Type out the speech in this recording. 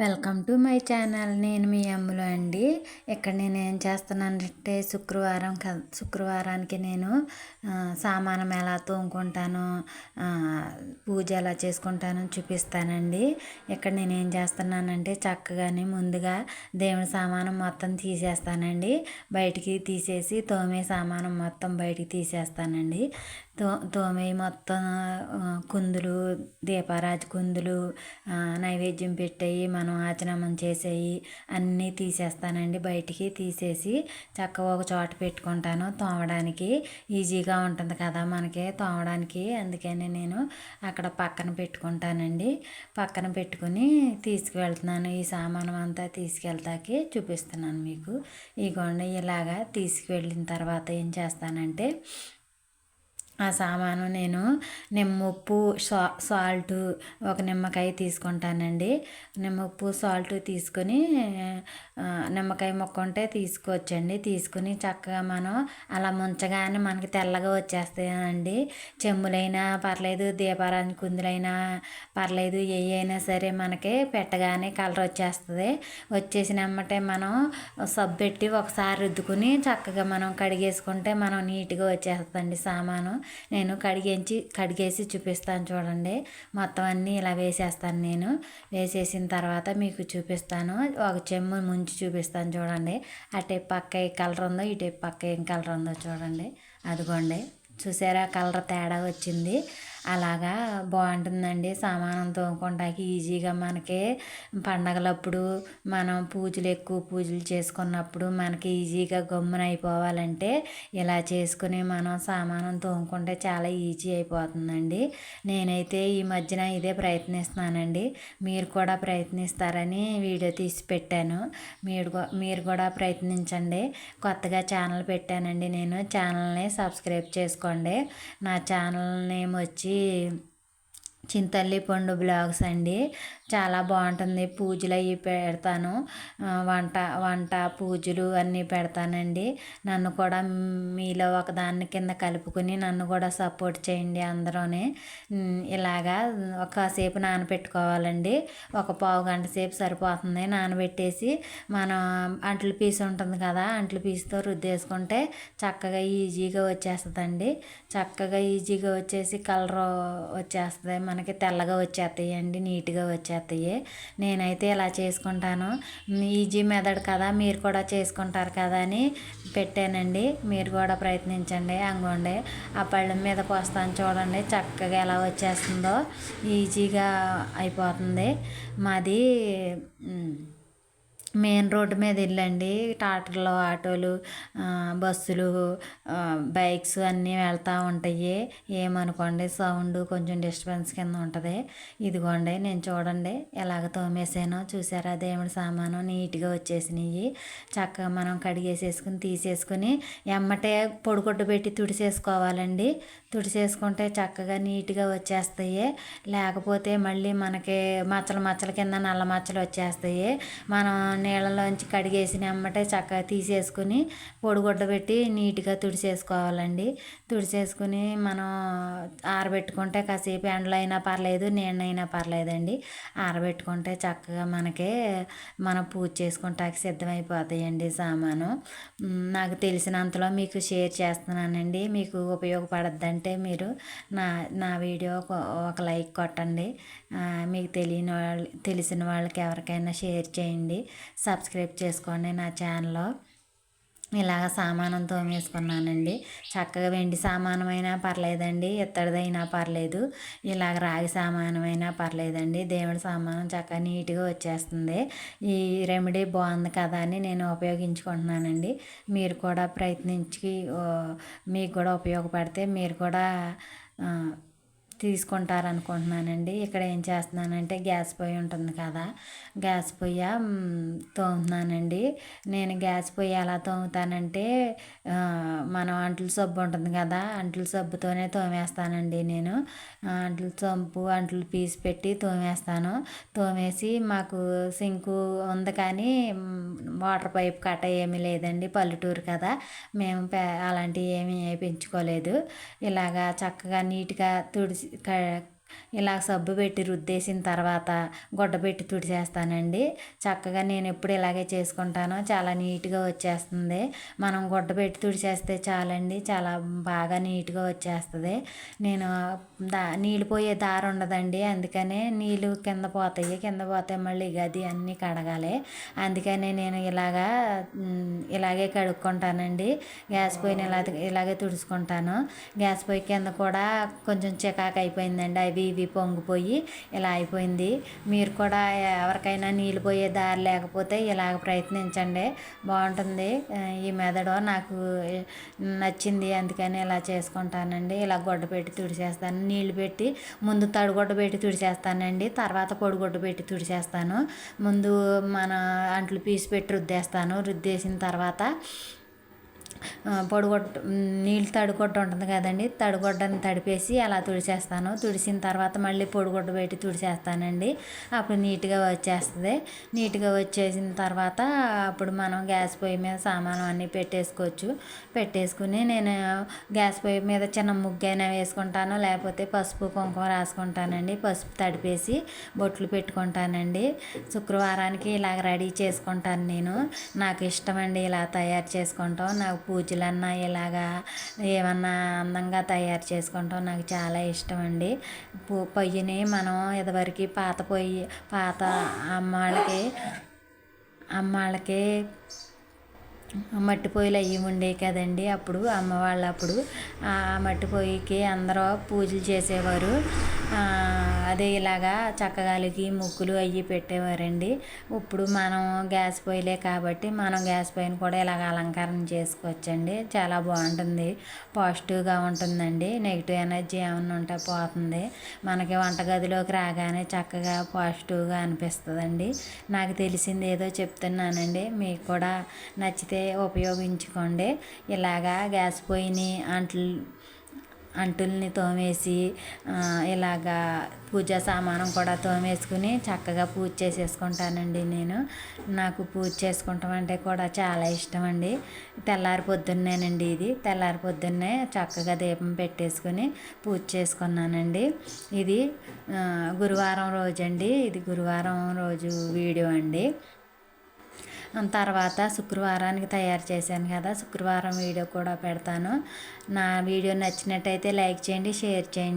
Welcome to my channel. నేను మీ అమ్ములు అండి. ఇక్కడ నేను ఏం చేస్తున్నానంటే శుక్రవారం క శుక్రవారానికి నేను సామానం ఎలా తోముకుంటాను పూజ ఎలా చేసుకుంటాను చూపిస్తానండి. ఇక్కడ నేను ఏం చేస్తున్నానంటే చక్కగానే ముందుగా దేవుని సామానం మొత్తం తీసేస్తానండి. బయటికి తీసేసి తోమే సామానం మొత్తం బయటికి తీసేస్తానండి. తో తోమే మొత్తం కుందులు దీపారాజు కుందులు నైవేద్యం పెట్టేవి మనం ఆచరణం చేసేవి అన్నీ తీసేస్తానండి. బయటికి తీసేసి చక్కగా ఒక చోట పెట్టుకుంటాను తోమడానికి. ఈజీగా ఉంటుంది కదా మనకి తోమడానికి. అందుకని నేను అక్కడ పక్కన పెట్టుకుంటానండి. పక్కన పెట్టుకుని తీసుకువెళ్తున్నాను. ఈ సామానం అంతా తీసుకెళ్తాకి చూపిస్తున్నాను మీకు. ఈ కొండ ఇలాగా తీసుకువెళ్ళిన తర్వాత ఏం చేస్తానంటే ఆ సామాను నేను నిమ్మ ఉప్పు సా సాల్ట్ ఒక నిమ్మకాయ తీసుకుంటానండి. నిమ్మ ఉప్పు సాల్ట్ తీసుకొని నిమ్మకాయ మొక్క ఉంటే తీసుకోవచ్చండి. తీసుకుని చక్కగా మనం అలా ముంచగానే మనకి తెల్లగా వచ్చేస్తాయండి. చెమ్ములైనా పర్లేదు దీపారాన్ని కుందులైనా పర్లేదు ఏ అయినా సరే మనకి పెట్టగానే కలర్ వచ్చేస్తుంది. వచ్చేసిన వెంబటే మనం సబ్బు పెట్టి ఒకసారి రుద్దుకుని చక్కగా మనం కడిగేసుకుంటే మనం నీట్గా వచ్చేస్తుందండి సామాను. నేను కడిగించి కడిగేసి చూపిస్తాను చూడండి. మొత్తం అన్నీ ఇలా వేసేస్తాను నేను. వేసేసిన తర్వాత మీకు చూపిస్తాను. ఒక చెమ్ము ముంచి చూపిస్తాను చూడండి. అటే పక్క ఏ కలర్ ఉందో ఇటే పక్క ఏం కలర్ ఉందో చూడండి. అదిగోండి. చూసారా? కలర్ తేడా వచ్చింది. అలాగా బాగుంటుందండి సామానం తోముకోవడానికి ఈజీగా మనకి. పండగలప్పుడు మనం పూజలు ఎక్కువ పూజలు చేసుకున్నప్పుడు మనకి ఈజీగా గమ్మున అయిపోవాలంటే ఇలా చేసుకుని మనం సామానం తోముకుంటే చాలా ఈజీ అయిపోతుందండి. నేనైతే ఈ మధ్యన ఇదే ప్రయత్నిస్తున్నానండి. మీరు కూడా ప్రయత్నిస్తారని వీడియో తీసి పెట్టాను. మీరు మీరు కూడా ప్రయత్నించండి. కొత్తగా ఛానల్ పెట్టానండి నేను. ఛానల్ని సబ్స్క్రైబ్ చేసుకోండి. నా ఛానల్ నేమ్ వచ్చి చింతల్లి పండు బ్లాగ్స్ అండి. చాలా బాగుంటుంది. పూజలు అవి పెడతాను. వంట వంట పూజలు అన్నీ పెడతానండి. నన్ను కూడా మీలో ఒకదాన్ని కింద కలుపుకుని నన్ను కూడా సపోర్ట్ చేయండి అందరూనే. ఇలాగా ఒకసేపు నానబెట్టుకోవాలండి. ఒక పావు గంట సేపు సరిపోతుంది నానబెట్టేసి. మనం అంట్లు పీసు ఉంటుంది కదా అంట్లు పీసుతో రుద్దేసుకుంటే చక్కగా ఈజీగా వచ్చేస్తుందండి. చక్కగా ఈజీగా వచ్చేసి కలర్ వచ్చేస్తుంది. మనకి తెల్లగా వచ్చేస్తాయి అండి నీట్గా వచ్చేస్తాయి. వచ్చేస్తాయి నేనైతే ఇలా చేసుకుంటాను. ఈజీ మెథడ్ కదా మీరు కూడా చేసుకుంటారు కదా అని పెట్టానండి. మీరు కూడా ప్రయత్నించండి అంగోండి. ఆ పళ్ళెం మీదకి వస్తాను చూడండి చక్కగా ఎలా వచ్చేస్తుందో. ఈజీగా అయిపోతుంది. మాది మెయిన్ రోడ్డు మీద వెళ్ళండి. టాటర్లు ఆటోలు బస్సులు బైక్స్ అన్నీ వెళ్తూ ఉంటాయి. ఏమనుకోండి సౌండ్ కొంచెం డిస్టర్బెన్స్ కింద ఉంటుంది. ఇదిగోండి నేను చూడండి ఎలాగ తోమేసానో చూసారా దేవుడి సామాను నీట్గా వచ్చేసినాయి. చక్కగా మనం కడిగేసేసుకుని తీసేసుకుని ఎమ్మటే పొడిగొడ్డు పెట్టి తుడిసేసుకోవాలండి. తుడిసేసుకుంటే చక్కగా నీట్గా వచ్చేస్తాయి. లేకపోతే మళ్ళీ మనకి మచ్చలు మచ్చల కింద నల్ల మచ్చలు వచ్చేస్తాయి. మనం నీళ్ళలోంచి కడిగేసిన అమ్మటే చక్కగా తీసేసుకుని పొడిగుడ్డ పెట్టి నీట్గా తుడిచేసుకోవాలండి. తుడిచేసుకుని మనం ఆరబెట్టుకుంటే కాసేపు ఎండలో అయినా పర్లేదు నీళ్ళైనా పర్లేదండి. ఆరబెట్టుకుంటే చక్కగా మనకే మనం పూజ చేసుకుంటాకి సిద్ధమైపోతాయండి సామాను. నాకు తెలిసినంతలో మీకు షేర్ చేస్తున్నానండి. మీకు ఉపయోగపడద్దంటే మీరు నా నా వీడియో ఒక లైక్ కొట్టండి. మీకు తెలియని వాళ్ళు తెలిసిన వాళ్ళకి ఎవరికైనా షేర్ చేయండి. సబ్స్క్రైబ్ చేసుకోండి నా ఛానల్లో. ఇలాగ సామానం తోమేసుకున్నానండి. చక్కగా వెండి సామానమైనా పర్లేదండి ఇత్తడిదైనా పర్లేదు. ఇలాగ రాగి సామానమైనా పర్లేదండి. దేవుడి సామానం చక్కగా నీట్గా వచ్చేస్తుంది. ఈ రెమెడీ బాగుంది కదా అని నేను ఉపయోగించుకుంటున్నానండి. మీరు కూడా ప్రయత్నించి మీకు కూడా ఉపయోగపడితే మీరు కూడా తీసుకుంటారనుకుంటున్నానండి. ఇక్కడ ఏం చేస్తున్నానంటే గ్యాస్ పొయ్యి ఉంటుంది కదా గ్యాస్ పొయ్యి తోముతున్నానండి. నేను గ్యాస్ పొయ్యి ఎలా తోముతానంటే మనం అంట్లు సబ్బు ఉంటుంది కదా అంట్లు సబ్బుతోనే తోమేస్తానండి నేను. అంట్లు సబ్బు అంట్లు పీసి పెట్టి తోమేస్తాను. తోమేసి మాకు సింకు ఉంది కానీ వాటర్ పైప్ కట్ట ఏమీ లేదండి పల్లెటూరు కదా. మేము అలాంటివి ఏమీ పెంచుకోలేదు ఇలాగా చక్కగా నీట్గా తుడిచి ക ఇలా సబ్బు పెట్టి రుద్దేసిన తర్వాత గుడ్డ పెట్టి తుడిచేస్తానండి. చక్కగా నేను ఎప్పుడు ఇలాగే చేసుకుంటాను చాలా నీట్గా వచ్చేస్తుంది. మనం గుడ్డ పెట్టి తుడిచేస్తే చాలండి చాలా బాగా నీట్గా వచ్చేస్తుంది. నేను దా నీళ్ళు పోయే దారి ఉండదండి. అందుకనే నీళ్ళు కింద పోతాయి కింద పోతే మళ్ళీ గది అన్నీ కడగాలి. అందుకనే నేను ఇలాగా ఇలాగే కడుక్కుంటానండి. గ్యాస్ పొయ్యిని ఇలా ఇలాగే తుడుచుకుంటాను. గ్యాస్ పొయ్యి కింద కూడా కొంచెం చికాకు అయిపోయిందండి. అవి ఇవి పొంగిపోయి ఇలా అయిపోయింది. మీరు కూడా ఎవరికైనా నీళ్ళు పోయే దారి లేకపోతే ఇలాగ ప్రయత్నించండి. బాగుంటుంది. ఈ మెదడు నాకు నచ్చింది అందుకని ఇలా చేసుకుంటానండి. ఇలా గొడ్డ పెట్టి తుడిచేస్తాను. నీళ్ళు పెట్టి ముందు తడిగుడ్డ పెట్టి తుడిచేస్తానండి. తర్వాత పొడిగుడ్డ పెట్టి తుడిచేస్తాను. ముందు మన అంట్లు పీసి పెట్టి రుద్దేస్తాను. రుద్దేసిన తర్వాత పొడిగొట్ట నీళ్ళు తడిగొడ్డ ఉంటుంది కదండి. తడిగొడ్డని తడిపేసి అలా తుడిచేస్తాను. తుడిచిన తర్వాత మళ్ళీ పొడిగుడ్డ పెట్టి తుడిచేస్తానండి. అప్పుడు నీట్గా వచ్చేస్తుంది. నీట్గా వచ్చేసిన తర్వాత అప్పుడు మనం గ్యాస్ పొయ్యి మీద సామాను అన్నీ పెట్టేసుకోవచ్చు. పెట్టేసుకుని నేను గ్యాస్ పొయ్యి మీద చిన్న ముగ్గైనా వేసుకుంటాను. లేకపోతే పసుపు కుంకుమ రాసుకుంటానండి. పసుపు తడిపేసి బొట్లు పెట్టుకుంటానండి. శుక్రవారానికి ఇలాగ రెడీ చేసుకుంటాను నేను. నాకు ఇష్టమండి ఇలా తయారు చేసుకుంటాం. నాకు పూజలన్నా ఇలాగా ఏమన్నా అందంగా తయారు చేసుకోవటం నాకు చాలా ఇష్టం అండి పొయ్యిని మనం ఇదివరకు పాత పొయ్యి పాత అమ్మాళ్ళకి అమ్మాళ్ళకి మట్టి పొయ్యిలు అవి ఉండేవి కదండి అప్పుడు అమ్మ వాళ్ళు అప్పుడు ఆ మట్టి పొయ్యికి అందరూ పూజలు చేసేవారు. అదే ఇలాగా చక్కగాలికి ముగ్గులు అవి పెట్టేవారండి. ఇప్పుడు మనం గ్యాస్ పొయ్యిలే కాబట్టి మనం గ్యాస్ పొయ్యిని కూడా ఇలాగ అలంకరణ చేసుకోవచ్చండి. చాలా బాగుంటుంది. పాజిటివ్గా ఉంటుందండి. నెగిటివ్ ఎనర్జీ ఏమన్నా ఉంటే పోతుంది. మనకి వంటగదిలోకి రాగానే చక్కగా పాజిటివ్గా అనిపిస్తుందండి. నాకు తెలిసింది ఏదో చెప్తున్నానండి. మీకు కూడా నచ్చితే ఉపయోగించుకోండి. ఇలాగా గ్యాస్ పొయ్యిని అంట్లు అంటుల్ని తోమేసి ఇలాగా పూజా సామానం కూడా తోమేసుకుని చక్కగా పూజ చేసేసుకుంటానండి నేను. నాకు పూజ చేసుకుంటాం అంటే కూడా చాలా ఇష్టం అండి తెల్లారి పొద్దున్నేనండి ఇది. తెల్లారి పొద్దున్నే చక్కగా దీపం పెట్టేసుకుని పూజ చేసుకున్నానండి. ఇది గురువారం రోజు అండి ఇది గురువారం రోజు వీడియో అండి. తర్వాత శుక్రవారానికి తయారు చేశాను కదా. శుక్రవారం వీడియో కూడా పెడతాను. నా వీడియో నచ్చినట్టయితే లైక్ చేయండి షేర్ చేయండి.